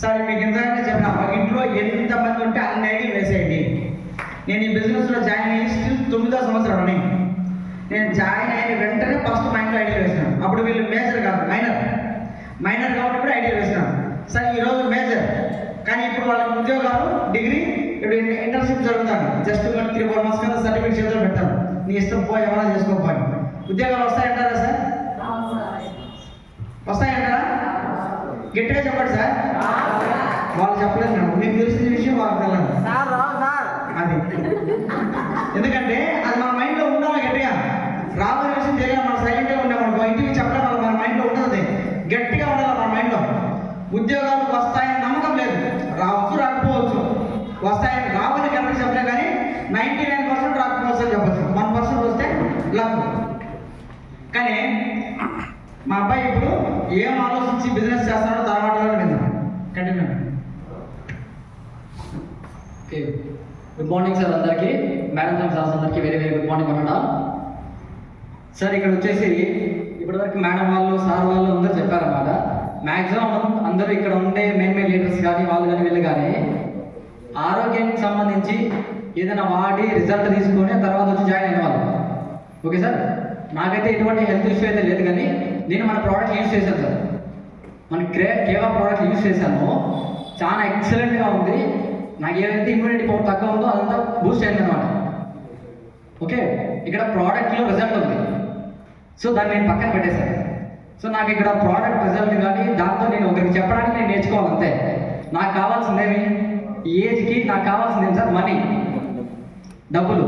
సరే మీకు ఇంతకంటే చెప్పిన? ఒక ఇంట్లో ఎంతమంది ఉంటే అన్ని ఐడి వేసేయండి. నేను ఈ బిజినెస్లో జాయిన్ అయ్యి స్టిల్ తొమ్మిదో సంవత్సరం అని నేను జాయిన్ అయిన వెంటనే ఫస్ట్ మా ఇంట్లో ఐడియా వేసినాను. అప్పుడు వీళ్ళు మేజర్ కాదు మైనర్ మైనర్ కాబట్టి కూడా ఐడియా వేసినాను. సరే ఈరోజు మేజర్ కానీ ఇప్పుడు వాళ్ళకి ఉద్యోగాలు డిగ్రీ ఇప్పుడు ఇంటర్న్షిప్ జరుగుతాను. జస్ట్ త్రీ ఫోర్ మంత్స్ కదా సర్టిఫికేట్ చేతిలో పెడతాను. నీ ఇష్టం పోయి ఏమైనా చేసుకోపోయి ఉద్యోగాలు వస్తాయంటారా సార్? వస్తాయంటారా? గట్టిగా చెప్పండి సార్. వాళ్ళు చెప్పలేదు మేడం. మీకు తెలిసిన విషయం వాళ్ళకి తెలియదు అది. ఎందుకంటే అది మన మైండ్లో ఉండాలి గట్టిగా. రాబోయే విషయం తెలియాలి మనం సైలెంట్గా ఉండే మనకు ఇంటికి చెప్పడం వల్ల మన మైండ్లో ఉండదు గట్టిగా ఉండాలి మన మైండ్లో. ఉద్యోగాలు వస్తాయని నమ్మకం లేదు. రావచ్చు రాకపోవచ్చు. వస్తాయని రావని కరెక్ట్ చెప్పలే కానీ నైంటీ నైన్ పర్సెంట్ రాకపోవచ్చు అని చెప్పచ్చు. వన్ పర్సెంట్ వస్తే లక్ కానీ మా అబ్బాయి ఇప్పుడు ఏం ఆలోచించి బిజినెస్ చేస్తున్నాడో మాటలో విందాం. Continue okay. Good morning sir అందరికీ. మేడం సార్ అందరికీ వెరీ వెరీ గుడ్ మార్నింగ్ అన్నడా సార్ ఇక్కడ వచ్చేసి ఇప్పటివరకు మేడం వాళ్ళు సార్ వాళ్ళు అందరూ చెప్పారన్నమాట. మ్యాక్సిమం అందరూ ఇక్కడ ఉండే మెయిన్ మెయిన్ లీడర్స్ కానీ వాళ్ళు కానీ వీళ్ళు కానీ ఆరోగ్యానికి సంబంధించి ఏదైనా వాడి రిజల్ట్ తీసుకొని తర్వాత వచ్చి జాయిన్ అయిన వాళ్ళు. ఓకే సార్ నాకైతే ఎటువంటి హెల్త్ ఇష్యూ అయితే లేదు కానీ నేను మన ప్రోడక్ట్ యూజ్ చేశాను సార్ మన క్రే కేవా ప్రోడక్ట్ యూజ్ చేశాను. చాలా ఎక్సలెంట్గా ఉంది. నాకు ఏదైతే ఇమ్యూనిటీ పవర్ తక్కువ ఉందో అదంతా బూస్ట్ అయింది అనమాట ఓకే ఇక్కడ ప్రోడక్ట్లో రిజల్ట్ ఉంది. సో దాన్ని నేను పక్కన పెట్టేశాను. సో నాకు ఇక్కడ ప్రోడక్ట్ రిజల్ట్ కానీ దాంతో నేను ఒకరికి చెప్పడానికి నేను నేర్చుకోవాలి అంతే. నాకు కావాల్సిందేమి ఈ ఏజ్కి నాకు కావాల్సింది సార్? మనీ డబ్బులు.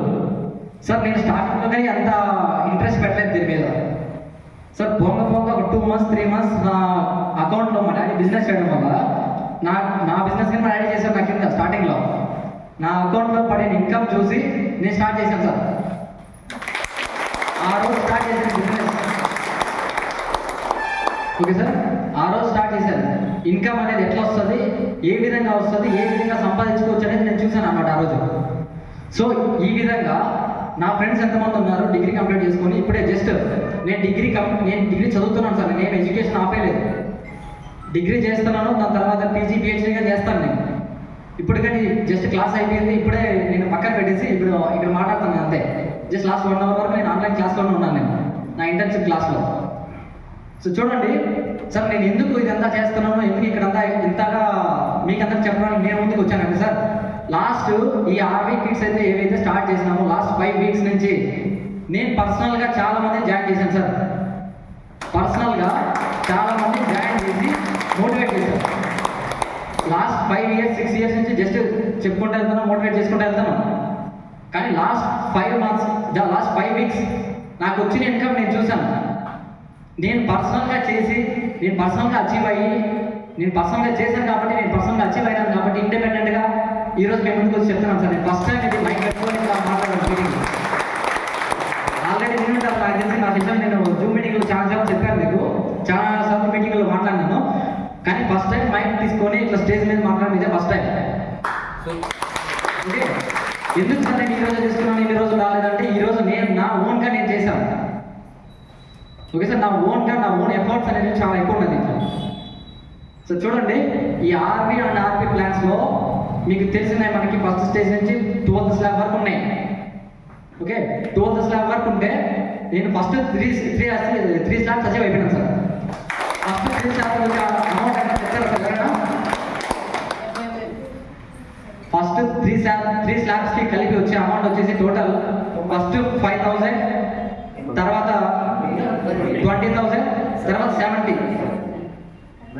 సార్ నేను స్టార్టింగ్లో కానీ అంత ఇంట్రెస్ట్ పెట్టలేదు దీని మీద. సార్ పొంగ పొంగ ఒక టూ మంత్స్ త్రీ మంత్స్ నా అకౌంట్లో మా డాడీ బిజినెస్ చేయడం వల్ల నా నా బిజినెస్ కింద మా చేశాను నా కింద స్టార్టింగ్లో నా అకౌంట్లో పడిన ఇన్కమ్ చూసి నేను స్టార్ట్ చేశాను సార్. ఆ రోజు స్టార్ట్ చేశాను బిజినెస్ ఓకే సార్ ఆ రోజు స్టార్ట్ చేశాను. ఇన్కమ్ అనేది ఎట్లా వస్తుంది? ఏ విధంగా వస్తుంది? ఏ విధంగా సంపాదించుకోవచ్చు అనేది నేను చూశాను అన్నమాట ఆ రోజు. సో ఈ విధంగా నా ఫ్రెండ్స్ ఎంతమంది ఉన్నారు? డిగ్రీ కంప్లీట్ చేసుకొని ఇప్పుడే జస్ట్ నేను డిగ్రీ కంప్లీట్ నేను డిగ్రీ చదువుతున్నాను సార్. నేను ఎడ్యుకేషన్ ఆపేయలేదు డిగ్రీ చేస్తున్నాను దాని తర్వాత పీజీ పిహెచ్డీగా చేస్తాను నేను. ఇప్పటికంటే జస్ట్ క్లాస్ అయిపోయింది ఇప్పుడే నేను పక్కన పెట్టేసి ఇప్పుడు ఇక్కడ మాట్లాడుతాను అంతే. జస్ట్ లాస్ట్ వన్ అవర్ వరకు నేను ఆన్లైన్ క్లాస్లోనే ఉన్నాను నేను నా ఇంటర్న్షిప్ క్లాస్లో సో చూడండి సార్ నేను ఎందుకు ఇదంతా చేస్తున్నాను ఎందుకు ఇక్కడంతా ఇంతగా మీకందరికి చెప్పడానికి నేను ముందుకు వచ్చానండి సార్. లాస్ట్ ఈ ఆర్వీ కిట్స్ అయితే ఏవైతే స్టార్ట్ చేసినామో లాస్ట్ ఫైవ్ వీక్స్ నుంచి నేను పర్సనల్గా చాలా మంది జాయిన్ చేశాను సార్. పర్సనల్గా చాలా మంది జాయిన్ చేసి మోటివేట్ చేశాను last five years six years నుంచి జస్ట్ చెప్పుకుంటూ వెళ్తాను మోటివేట్ చేసుకుంటూ వెళ్తాను కానీ last five months the last five weeks నాకు వచ్చిన ఇన్కమ్ నేను చూశాను. నేను పర్సనల్గా చేసి నేను పర్సనల్గా అచీవ్ అయ్యి నేను పర్సనల్గా చేశాను కాబట్టి నేను పర్సనల్గా అచీవ్ అయ్యాను కాబట్టి ఇండిపెండెంట్గా ఈరోజు మేము ముందుకు వచ్చి చెప్తున్నాను సార్. నేను ఫస్ట్ టైం ఇది మైక్ పెట్టుకొని మాట్లాడాను ఆల్రెడీ నేను నాకు తెలిసి నా విషయం నేను జూమ్ మీటింగ్లో చాలా సార్లు చెప్పాను మీకు. చాలా సార్లు మీటింగ్లో మాట్లాడినాను. కానీ ఫస్ట్ టైం మైక్ తీసుకొని ఇట్లా స్టేజ్ మీద మాట్లాడడం ఇదే ఫస్ట్ టైం ఓకే. ఎందుకు సార్ నేను ఈ రోజు తీసుకున్నాను ఈ రోజు రాలేదంటే ఈరోజు నేను నా ఓన్గా నేను చేశాను. ఓకే సార్ నా ఓన్గా నా ఓన్ ఎఫర్ట్స్ అనేది చాలా ఎక్కువ ఉన్నది సో చూడండి ఈ ఆర్మీ అండ్ ఆర్బీ ప్లాన్స్లో మీకు తెలిసిన మనకి ఫస్ట్ స్టేజ్ నుంచి ట్వెల్త్ స్లాబ్ వరకు ఉన్నాయి. ఓకే ట్వెల్త్ స్లాబ్ వరకు ఉంటే నేను first three three three slabs achieve అయిపోయినాను sir. First three slabs amount అంటే తెచ్చారు సార్ ఎవరైనా ఫస్ట్ త్రీ స్లాబ్ త్రీ స్లాబ్స్కి కలిపి వచ్చే అమౌంట్ వచ్చేసి టోటల్ ఫస్ట్ ఫైవ్ థౌసండ్ తర్వాత ట్వంటీ థౌసండ్ తర్వాత seventy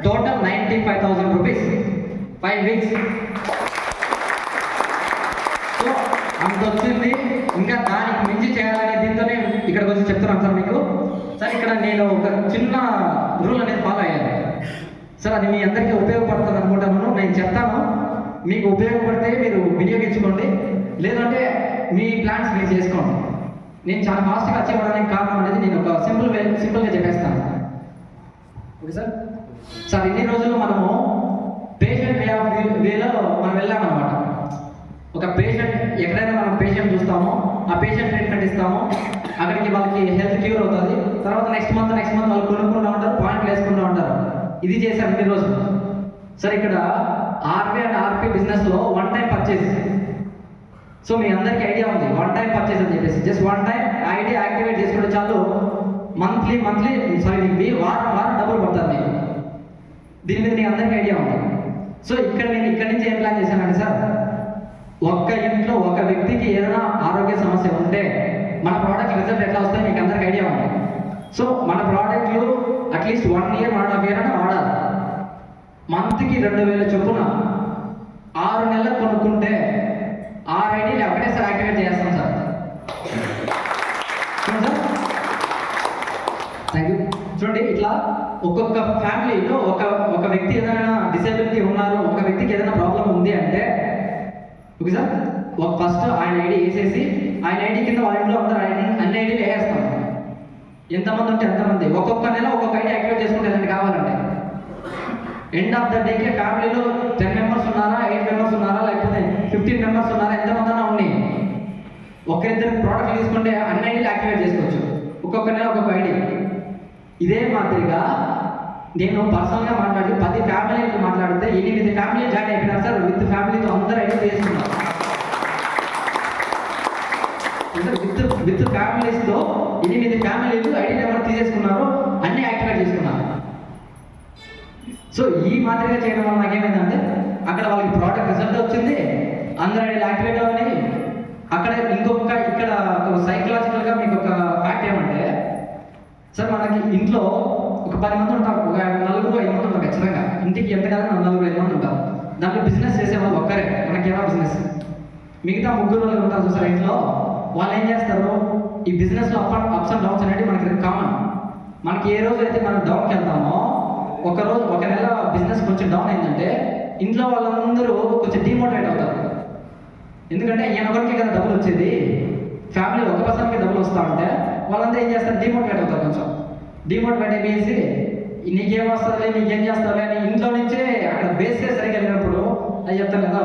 total ninety five thousand rupees five weeks so అంత వచ్చింది. ఇంకా దానికి మించి చేయాలనే దీంతోనే ఇక్కడికి వచ్చి చెప్తున్నాను సార్ మీకు. సార్ ఇక్కడ నేను ఒక చిన్న రూల్ అనేది ఫాలో అయ్యాను. సార్ అది మీ అందరికీ ఉపయోగపడుతుంది అనుకుంటాను. నేను చెప్తాను. మీకు ఉపయోగపడితే మీరు వినియోగించుకోండి. లేదంటే మీ ప్లాన్స్ మీరు చేసుకోండి. నేను చాలా ఫాస్ట్గా అచీవ్ కారణం అనేది నేను ఒక సింపుల్ వే సింపుల్గా చెప్పేస్తాను. ఓకే సార్ సార్ ఇన్ని రోజులు మనము పేషెంట్ వే ఆఫ్ వేలో మనం వెళ్ళామన్నమాట. ఒక పేషెంట్ ఎక్కడైనా మనం పేషెంట్ చూస్తామో ఆ పేషెంట్ ట్రీట్మెంట్ ఇస్తామో అక్కడికి వాళ్ళకి హెల్త్ క్యూర్ అవుతుంది. తర్వాత నెక్స్ట్ మంత్ నెక్స్ట్ మంత్ వాళ్ళు కొనుక్కుంటూ ఉంటారు పాయింట్లు వేసుకుంటూ ఉంటారు. ఇది చేశారు ఇన్ని రోజులు. సార్ ఇక్కడ R P and R P బిజినెస్లో వన్ టైం పర్చేస్ సో మీ అందరికీ ఐడియా ఉంది. వన్ టైం పర్చేస్ అని చెప్పేసి. Just one time ID activate చేసుకుంటే చాలు మంత్లీ మంత్లీ సారీ మీ వారం వారం డబ్బులు పడుతుంది మీకు. దీని మీద మీ అందరికీ ఐడియా ఉంది. సో ఇక్కడ నేను ఇక్కడ నుంచి ఏం ప్లాన్ చేశానంటే సార్ ఒక్క ఇంట్లో ఒక వ్యక్తికి ఏదైనా ఆరోగ్య సమస్య ఉంటే మన ప్రోడక్ట్ రిజల్ట్ ఎట్లా వస్తాయి మీకు అందరికి ఐడియా ఉంది. సో మన ప్రోడక్ట్లు at least one year one half year అని వాడాలి. మంత్కి రెండు వేల చొప్పున ఆరు నెలలు కొనుక్కుంటే ఆరు ఐడీలు ఒకటేసారి యాక్టివేట్ చేస్తాం సార్. థ్యాంక్ యూ చూడండి ఇట్లా ఒక్కొక్క ఫ్యామిలీలో ఒక ఒక వ్యక్తి ఏదైనా డిసేబిలిటీ ఉన్నారు ఒక వ్యక్తికి ఏదైనా ప్రాబ్లం ఉంది అంటే ఓకే సార్? ఒక ఫస్ట్ ఆయన ఐడి వేసేసి ఆయన ఐడి కింద వాళ్ళ ఇంట్లో అందరూ ఆయన అన్ని ఐడీలు వేసేస్తాం. ఎంతమంది ఉంటే ఎంతమంది ఒక్కొక్క నెల ఒక్కొక్క ఐడి యాక్టివేట్ చేసుకుంటే కావాలంటే ఎండ్ ఆఫ్ ద డేకి ఫ్యామిలీలో టెన్ మెంబర్స్ ఉన్నారా ఎయిట్ మెంబర్స్ ఉన్నారా లేకపోతే ఫిఫ్టీన్ మెంబర్స్ ఉన్నారా ఎంతమంది అన్నా ఉన్నాయి ఒకరిద్దరు ప్రోడక్ట్ తీసుకుంటే అన్ని ఐడీలు యాక్టివేట్ చేసుకోవచ్చు. ఒక్కొక్క నెల ఒక్కొక్క ఐడి ఇదే మాదిరిగా నేను పర్సనల్గా మాట్లాడి పది ఫ్యామిలీకి మాట్లాడి ఎనిమిది ఫ్యామిలీ జాయిన్ అయిపోయినారు సార్ విత్ ఫ్యామిలీతో అందరూ ఐడి తీసుకున్నారు విత్ విత్ ఫ్యామిలీస్తో ఎనిమిది ఫ్యామిలీలు ఐడి నెంబర్ తీసేసుకున్నారు అన్ని యాక్టివేట్ చేసుకున్నారు సో ఈ మాదిరిగా చేయడం వల్ల నాకేమైందంటే అక్కడ వాళ్ళకి ప్రోడక్ట్ రిజల్ట్ వచ్చింది అందరూ యాక్టివేట్ అవ్వని. అక్కడ ఇంకొక ఇక్కడ ఒక సైకలాజికల్గా మీకు ఒక ఫ్యాక్ట్ ఏమంటే సార్ మనకి ఇంట్లో ఒక పది మంది ఉంటాం ఒక నలుగురు ఐదు మంది ఉంటాం ఖచ్చితంగా. ఇంటికి ఎంత కాదు నలుగురు ఐదు మంది ఉంటాం. దాంట్లో బిజినెస్ చేసేవాళ్ళు ఒక్కరే మనకేమో బిజినెస్ మిగతా ముగ్గురు వాళ్ళు ఉంటారు చూసారు ఇంట్లో? వాళ్ళు ఏం చేస్తారు? ఈ బిజినెస్లో up and ups and downs అనేది మనకి కామన్ మనకి ఏ రోజు అయితే మనం డౌన్కి వెళ్తామో ఒక రోజు ఒక నెల బిజినెస్ కొంచెం డౌన్ అయిందంటే ఇంట్లో వాళ్ళందరూ కొంచెం డిమోటివేట్ అవుతారు. ఎందుకంటే ఈయన ఒకరికి కదా డబ్బులు వచ్చేది. ఫ్యామిలీ ఒక పర్సన్కి డబ్బులు వస్తా ఉంటే వాళ్ళందరూ ఏం చేస్తారు? డిమోటివేట్ అవుతారు కొంచెం. డిమోటివేట్ అయిపోయేసి నీకేం వస్తుంది? నీకేం చేస్తావులే అని ఇంట్లో నుంచే అక్కడ బేసే సరిగ్గా లేనప్పుడు అది చెప్తాను కదా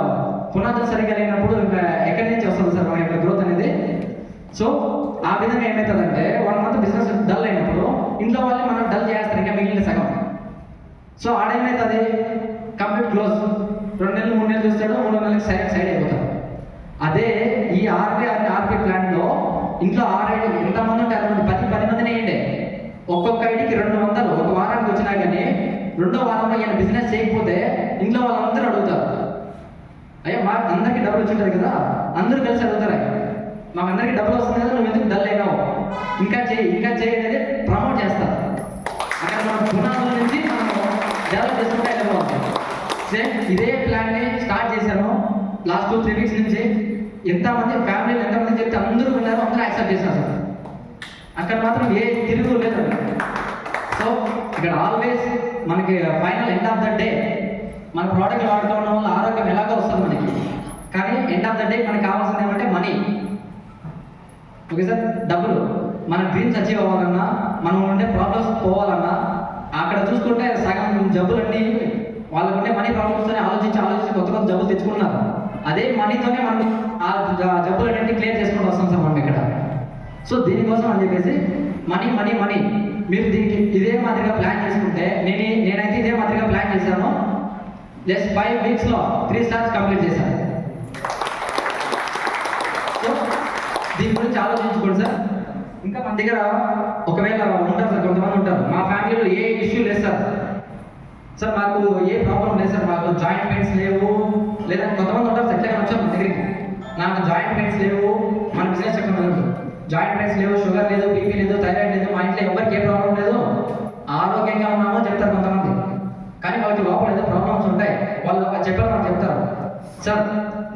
పునాదులు సరిగ్గా లేనప్పుడు ఇంకా ఎక్కడి నుంచి వస్తుంది సార్ మన యొక్క గ్రోత్ అనేది? సో ఆ విధంగా ఏమవుతుందంటే వన్ మంత్ బిజినెస్ డల్ అయినప్పుడు ఇంట్లో వాళ్ళే మనం డల్ చేస్తారు ఇంకా మిగిలిన సగం. సో ఆడేమవుతుంది కంప్లీట్ క్లోజ్. రెండు నెలలు మూడు నెలలు చూస్తాడు మూడు నెలలకు సైడ్ సైడ్ అయిపోతాడు. అదే ఈ ఆర్పీ అండ్ ప్లాంట్లో ప్లాన్లో ఇంట్లో ఆరు ఎంతమంది ఉంటే అంతమంది? పది పది మందిని వేయండి. ఒక్కొక్క ఐడికి రెండు వందలు. ఒక వారానికి వచ్చినా కానీ రెండో వారంలో ఈయన బిజినెస్ చేయకపోతే ఇంట్లో వాళ్ళందరూ అడుగుతారు. అయ్యా మా అందరికీ డబ్బులు వచ్చింటుంది కదా. అందరూ కలిసి అడుగుతారు. మాకు అందరికీ డబ్బులు వస్తుంది కదా నువ్వు ఎందుకు డల్ అయినావు? ఇంకా చేయి ఇంకా చేయి అనేది ప్రమోట్ చేస్తారు అక్కడ మనం పునాదుల నుంచి మనం డెవలప్ చేసుకుంటే వెళ్ళిపోతాం సేమ్ ఇదే ప్లాన్ని స్టార్ట్ చేశాను లాస్ట్ టూ త్రీ వీక్స్ నుంచి ఎంతమంది ఫ్యామిలీలు ఎంతమంది చెప్తే అందరూ విన్నారు అందరూ యాక్సెప్ట్ చేశారు సార్ అక్కడ మాత్రం ఏ తిరుగు లేదు. సో ఇక్కడ ఆల్వేస్ మనకి final end of the day మన ప్రోడక్ట్ వాడుతూ ఉండడం వల్ల ఆరోగ్యం ఎలాగో వస్తుంది మనకి. కానీ ఎండ్ ఆఫ్ ద డే మనకి కావాల్సింది ఏమంటే మనీ ఓకే సార్ డబ్బులు. మన డ్రీమ్స్ అచీవ్ అవ్వాలన్నా మనం ఉండే ప్రాబ్లమ్స్ పోవాలన్నా అక్కడ చూసుకుంటే సగం జబ్బులన్నీ వాళ్ళకు ఉండే మనీ ప్రాబ్లమ్స్ ఆలోచించి ఆలోచించి కొత్త కొత్త జబ్బులు తెచ్చుకున్నారు అదే మనీతోనే మనం ఆ జబ్బులు జబ్బులన్నింటినీ క్లియర్ చేసుకుంటూ వస్తాం సార్ మనం ఇక్కడ. సో దీనికోసం అని చెప్పేసి మనీ మనీ మనీ మీరు దీనికి ఇదే మాదిరిగా ప్లాన్ చేసుకుంటే నేను నేనైతే ఇదే మాదిరిగా ప్లాన్ చేశాను. జస్ట్ ఫైవ్ వీక్స్లో త్రీ స్టార్స్ కంప్లీట్ చేశాను. సో దీని గురించి ఆలోచించుకోండి సార్. ఇంకా మన దగ్గర ఒకవేళ ఉంటారు సార్ కొంతమంది ఉంటారు. మా ఫ్యామిలీలో ఏ ఇష్యూ లేదు సార్. సార్ మాకు ఏ ప్రాబ్లం లేదు సార్ మాకు జాయింట్ పెయిన్స్ లేవు. లేదా కొంతమంది ఉంటారు సార్ ఎట్లా వచ్చారు మన దగ్గరికి. నాకు జాయింట్ పెయిన్స్ లేవు. మన బిజినెస్ ఎక్కడ జాయింట్ పెయిన్స్ లేవు షుగర్ లేదు బీపీ లేదు థైరాయిడ్ లేదు మా ఇంట్లో ఎవరికి ఏ ప్రాబ్లం లేదు. ఆరోగ్యంగా ఉన్నామో చెప్తారు కొంతమంది. కానీ వాళ్ళకి లోపల ఏదో ప్రాబ్లమ్స్ ఉంటాయి. వాళ్ళు చెప్పారు నాకు చెప్తారు. సార్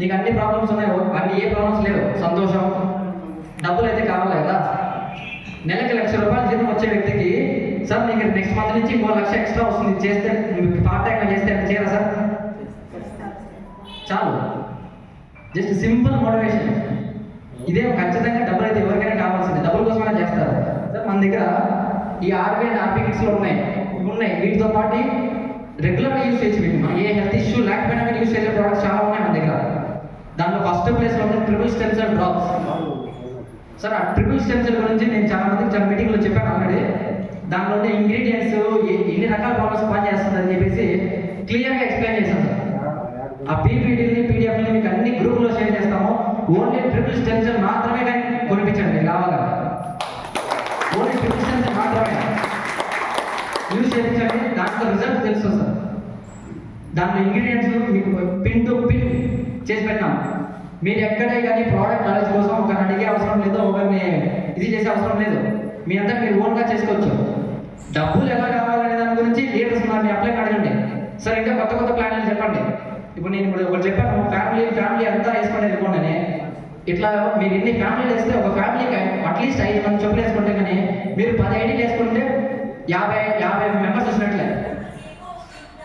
నీకు అన్ని ప్రాబ్లమ్స్ ఉన్నాయి. అన్ని ఏ ప్రాబ్లమ్స్ లేవు. సంతోషం. డబ్బులు అయితే కావాలి కదా. నెలకి లక్ష రూపాయలు జీతం వచ్చే వ్యక్తికి సార్ నీకు నెక్స్ట్ మంత్ నుంచి ఇంకో లక్ష ఎక్స్ట్రా వస్తుంది. చేస్తే పార్ట్ టైం చేస్తే ఎంత చేయరా సార్? చాలు. జస్ట్ సింపుల్ మోటివేషన్ ఇదే ఖచ్చితంగా డబ్బులు అయితే ఎవరికైనా కావాల్సింది డబ్బుల కోసమైనా చేస్తారు. సార్ మన దగ్గర ఈ ఆర్బీ అండ్ ఆర్బీ కిట్స్లో ఉన్నాయి. ఉన్నాయి. వీటితో పాటు రెగ్యులర్గా యూస్ చేయొచ్చు వీటిని. మనం ఏ హెల్త్ ఇష్యూ లేకపోయినా మీరు యూస్ చేసే ప్రోడక్ట్స్ చాలా ఉన్నాయి మన దగ్గర. దాంట్లో ఫస్ట్ ప్లేస్లో ఉంది triple stem cell drops sir ఆ ట్రిపుల్ స్టెమ్ సెల్ గురించి నేను చాలా మందికి చాలా మీటింగ్లో చెప్పాను ఆల్రెడీ. దానిలో ఉండే ఇంగ్రీడియంట్స్ ఎన్ని రకాల ప్రాబ్లమ్స్ పని చేస్తుంది అని చెప్పేసి క్లియర్గా ఎక్స్ప్లెయిన్ చేశాం సార్. ఆ పీపీటీని పీడిఎఫ్ని మీకు అన్ని గ్రూప్లో షేర్ చేస్తాము. ఓన్లీ ట్రిపుల్ స్టెన్షన్ మాత్రమే కానీ కొనిపించండి మీకు కావాలా ఓన్లీ ట్రిపుల్ స్టెన్షన్ మాత్రమే. యూజ్ చేయించండి దాంట్లో రిజల్ట్ తెలుసు సార్. దాంట్లో ఇంగ్రీడియంట్స్ మీకు పిన్ టు పిన్ చేసి పెట్టాం మీరు ఎక్కడే కానీ ప్రోడక్ట్ నాలెడ్జ్ కోసం ఒకరిని అడిగే అవసరం లేదు ఒకరిని ఇది చేసే అవసరం లేదు. మీ అంతా మీరు ఓన్గా చేసుకోవచ్చు. డబ్బులు ఎలా కావాలనే దాని గురించి లీడర్స్ ఉన్నారు మీ అప్లై అడగండి సార్ ఇంకా కొత్త కొత్త ప్లాన్లు చెప్పండి. ఇప్పుడు నేను ఇప్పుడు ఒకటి చెప్పాను ఫ్యామిలీ ఫ్యామిలీ అంతా వేసుకోండి వెళ్ళిపోండి ఇట్లా మీరు ఎన్ని ఫ్యామిలీలు వేస్తే ఒక ఫ్యామిలీకి అట్లీస్ట్ ఐదు మంది చెప్పులు వేసుకుంటే కానీ మీరు పది ఐడీలు వేసుకుంటే యాభై యాభై మెంబర్స్ వచ్చినట్లే.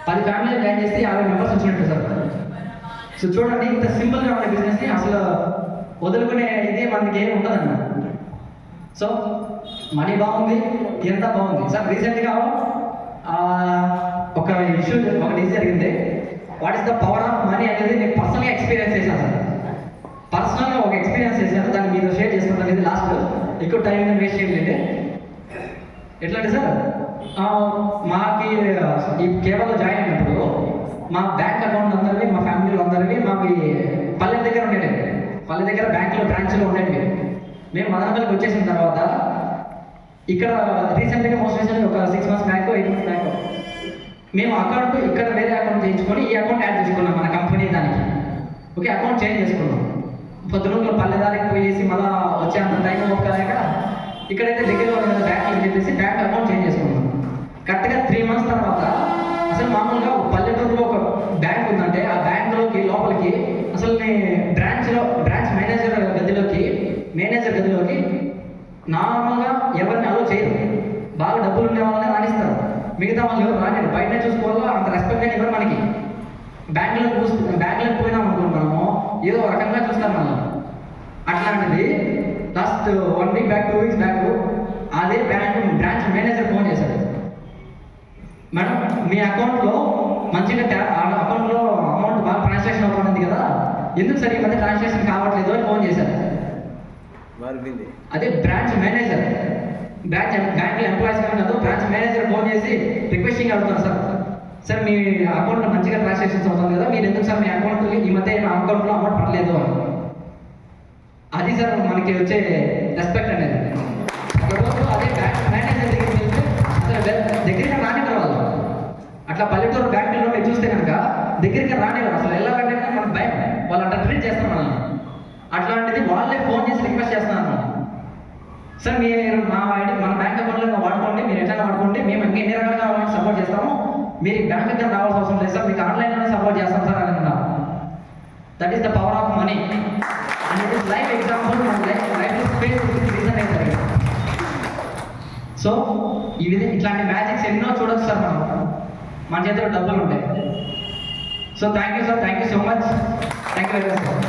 పది ఫ్యామిలీలు జాయిన్ చేస్తే యాభై మెంబర్స్ వచ్చినట్టు సార్. సో చూడండి ఇంత సింపుల్గా ఉన్న బిజినెస్ని అసలు వదులుకునే ఇది మనకి ఏమి ఉండదన్న సో మనీ బాగుంది ఎంత బాగుంది? సార్ రీసెంట్గా ఒక ఇష్యూ ఒక ఇది జరిగింది. What is the power of money అనేది నేను పర్సనల్గా ఎక్స్పీరియన్స్ చేశాను సార్. పర్సనల్గా ఒక ఎక్స్పీరియన్స్ చేశాను దాన్ని మీతో షేర్ చేసుకుంటాను ఇది లాస్ట్ ఎక్కువ టైం వేస్ట్ చేయలేదు ఎట్లా అంటే సార్ మాకి ఈ కేవలం జాయిన్ అయినప్పుడు మా బ్యాంక్ అకౌంట్ అందరివి మా ఫ్యామిలీలో అందరివి మాకు పల్లె దగ్గర ఉండేవి పల్లె దగ్గర బ్యాంకులో బ్రాంచ్లో ఉండేవి మేము మదనపల్లికి వచ్చేసిన తర్వాత ఇక్కడ రీసెంట్గా మోస్ట్ రీసెంట్గా ఒక six months back eight months back మేము అకౌంట్ ఇక్కడ వేరే అకౌంట్ చేయించుకొని ఈ అకౌంట్ యాడ్ చేసుకున్నాం మన కంపెనీ దానికి. ఓకే అకౌంట్ చేంజ్ చేసుకున్నాం. పొద్దునూరులో పల్లెదారికి పోయేసి మళ్ళా వచ్చే అంత టైం ఒప్పుకోలేక ఇక్కడైతే దగ్గరలో ఉన్న బ్యాంక్ అని చెప్పేసి బ్యాంక్ అకౌంట్ చేంజ్ చేసుకున్నాం. కరెక్ట్గా త్రీ మంత్స్ తర్వాత అసలు మామూలుగా పల్లెటూరులో ఒక బ్యాంక్ ఉందంటే ఆ బ్యాంకులోకి లోపలికి అసలు బ్రాంచ్లో బ్రాంచ్ మేనేజర్ గదిలోకి మేనేజర్ గదిలోకి నార్మల్గా ఎవరిని అలో చేయరు. బాగా డబ్బులు ఉండే వాళ్ళని రాణిస్తారు మిగతా వాళ్ళు ఎవరు రాని బయట చూసుకోవాలో? అంత రెస్పెక్ట్ అని ఇవ్వరు మనకి? బ్యాంకులో చూసి బ్యాంకులకు పోయినాం అనుకుంటున్నాము మనము ఏదో రకంగా చూస్తారు మనం అట్లాంటిది last one week back two weeks back అదే బ్యాంక్ బ్రాంచ్ మేనేజర్ ఫోన్ చేశాడు. మేడం మీ అకౌంట్లో మంచిగా ఆ అకౌంట్లో అమౌంట్ బాగా ట్రాన్సాక్షన్ అవుతుంది కదా? ఎందుకు సరే ఈ మధ్య ట్రాన్సాక్షన్ కావట్లేదు అని ఫోన్ చేశారు అదే branch manager branch bank employees కాదు బ్రాంచ్ మేనేజర్ ఫోన్ చేసి రిక్వెస్టింగ్ అడుగుతారు సార్. సార్ మీ అకౌంట్లో మంచిగా ట్రాన్సాక్షన్స్ అవుతుంది కదా మీరు ఎందుకు సార్ మీ అకౌంట్ ఈ మధ్య మా అకౌంట్లో అమౌంట్ పడలేదు అని. అది సార్ మనకి వచ్చే రెస్పెక్ట్ అనేది. అదే బ్యాంక్ మేనేజర్ దగ్గరికి వెళ్తే అసలు దగ్గరికి రానివ్వరు వాళ్ళు అట్లా పల్లెటూరు బ్యాంకుల్లో మీరు చూస్తే కనుక దగ్గరికి రానివ్వరు. అసలు వెళ్ళాలంటే మనకు భయం. వాళ్ళు అట్లా ట్రీట్ చేస్తారు మనల్ని. అట్లాంటిది వాళ్ళే ఫోన్ చేసి రిక్వెస్ట్ చేస్తున్నాను సార్ మీరు మా ఐడి మన బ్యాంక్ అకౌంట్లో వాడుకోండి మీరు ఎట్లా వాడుకోండి మేము ఇంకా ఎన్ని రకాలుగా సపోర్ట్ చేస్తాము మీరు బ్యాంక్ దగ్గర రావాల్సిన అవసరం లేదు సార్ మీకు ఆన్లైన్లోనే సపోర్ట్ చేస్తాం సార్ అని అన్నారు. That is the power of money and it is life example life life space reason అయితే సో ఈ విధంగా ఇట్లాంటి మ్యాజిక్స్ ఎన్నో చూడొచ్చు సార్ మనం. మన చేతిలో డబ్బులు ఉంటాయి. So thank you sir thank you so much thank you very much sir